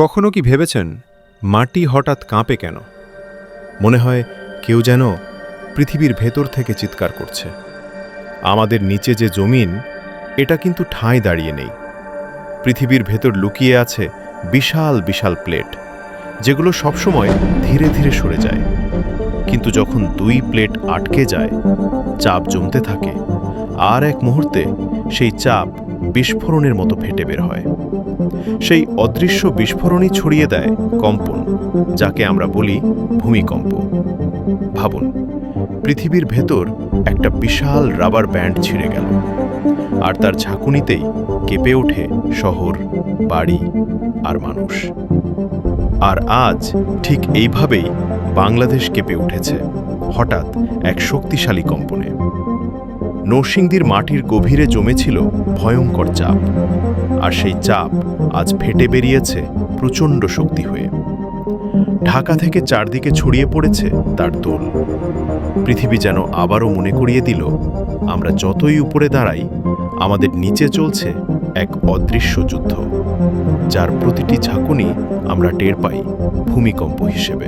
কখনো কি ভেবেছেন মাটি হঠাৎ কাঁপে কেন? মনে হয় কেউ যেন পৃথিবীর ভেতর থেকে চিৎকার করছে। আমাদের নিচে যে জমিন, এটা কিন্তু ঠাঁই দাঁড়িয়ে নেই। পৃথিবীর ভেতর লুকিয়ে আছে বিশাল বিশাল প্লেট, যেগুলো সবসময় ধীরে ধীরে সরে যায়। কিন্তু যখন দুই প্লেট আটকে যায়, চাপ জমতে থাকে, আর এক মুহূর্তে সেই চাপ বিস্ফোরণের মতো ফেটে বের হয়। সেই অদৃশ্য বিস্ফোরণই ছড়িয়ে দেয় কম্পন, যাকে আমরা বলি ভূমিকম্প। ভাবুন, পৃথিবীর ভেতর একটা বিশাল রাবার ব্যান্ড ছিঁড়ে গেল, আর তার ঝাঁকুনিতেই কেঁপে ওঠে শহর, বাড়ি আর মানুষ। আর আজ ঠিক এইভাবেই বাংলাদেশ কেঁপে উঠেছে, হঠাৎ এক শক্তিশালী কম্পনে। নরসিংদীর মাটির গভীরে জমেছিল ভয়ঙ্কর চাপ। আর সেই চাপ আজ ফেটে বেরিয়েছে প্রচণ্ড শক্তি হয়ে। ঢাকা থেকে চারদিকে ছড়িয়ে পড়েছে তার দোল। পৃথিবী যেন আবারও মনে করিয়ে দিল, আমরা যতই উপরে দাঁড়াই, আমাদের নিচে চলছে এক অদৃশ্য যুদ্ধ, যার প্রতিটি ঝাঁকুনি আমরা টের পাই ভূমিকম্প হিসেবে।